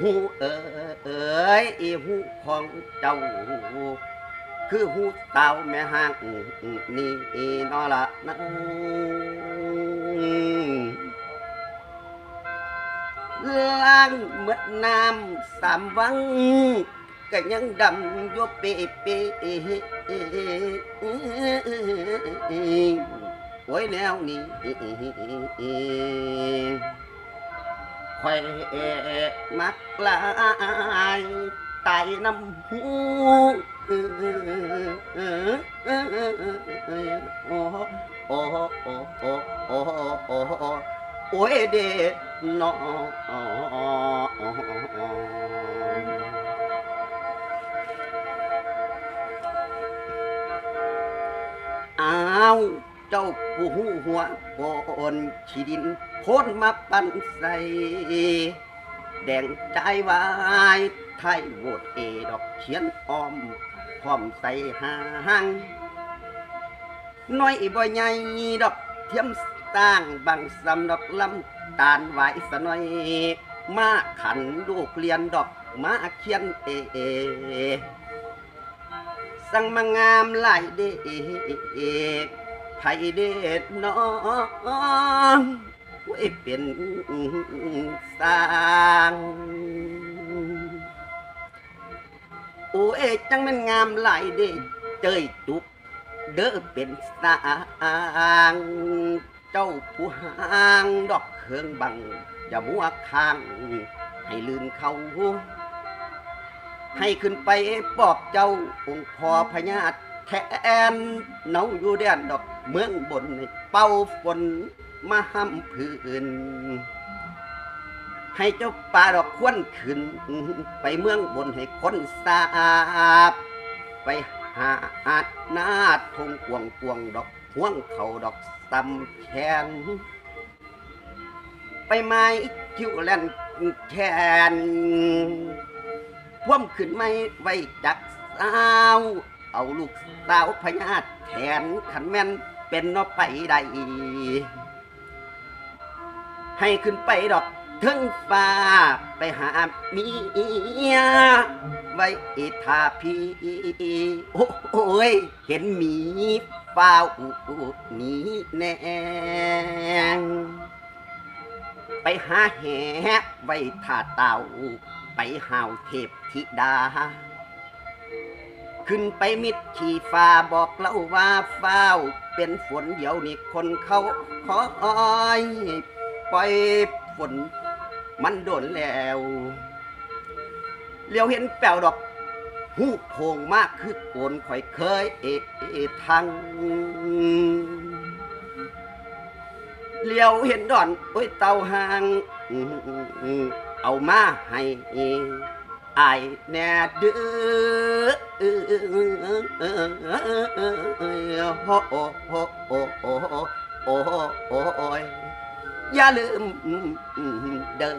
หูของเจ้าคือหูสาวแม่ห้างนี่นอละนะล้างเมื่อน้ำสามวังก็ยังดำอยเปเปโอ้ยแนวนี้ ข่อยมักลายตายน้ำหูโอ้โอ้โอ้โอ้โอ้โอ้โอ้เด็ดนออ้าว เจ้าผู้หูหัวโกนขีดินโพนมาปั่นใส่แดงใจวายไทยโหวดเอดอกเขียนอ้อมพร้อมใส่หางน้อยบ่ใหญ่ดอกเทียมสร้างบางสำดอกลำตาลไหวสน้อย มาขันลูกเรียนดอกมาเขียนเอสังมางามหลายเดช ไผเดชน้องไว้เป็นสร้างโอ้ยจังมันงามหลายเดชเจยจุก เด้อเป็นสร้าง เจ้าผู้หางดอกเครื่องบังอย่ามัวค้าง ให้ลืนเขาให้ขึ้นไปบอกเจ้าองค์พ่อพญาแทนเนาอยู่แดนดอก เมืองบนให้เป่าฝนมาห้ำพื้นให้เจ้าป่าดอกควนขึ้น ไปเมืองบนให้คนทราบ ไปหาอาดนาทงกวงกวงดอกห่วงเขาดอกตำแขนไปไม้คิวแลนแขนพ่วมขึ้นไม่ไว้จักสาว เอาลูกสาวพญาแทนขันแม่น เป็นนอไปใดให้ขึ้นไปดอกถึงฟ้าไปหาเมียไว้ทาพี่โอ้ยเห็นหมีฟ้าหนีแนงไปหาแหไว้ท่าเต่าไปหาวเทพธิดา ขึ้นไปมิดขี่ฟ้าบอกเล่าว่าฟ้าวเป็นฝนเดี๋ยวนี้คนเขาคอยปล่อยฝนมันโดนแล้วเลี้ยวเห็นแปวดอกหูโพงมากคือโกนข่อยเคยเอะเอทังเลี้ยวเห็นดอนโอ้ยเต่าหางเอามาให้ อายแน่เด้อโอ้โอ้โอ้โอ้โอ้โอ้โอ้ยอย่าลืมเด้อ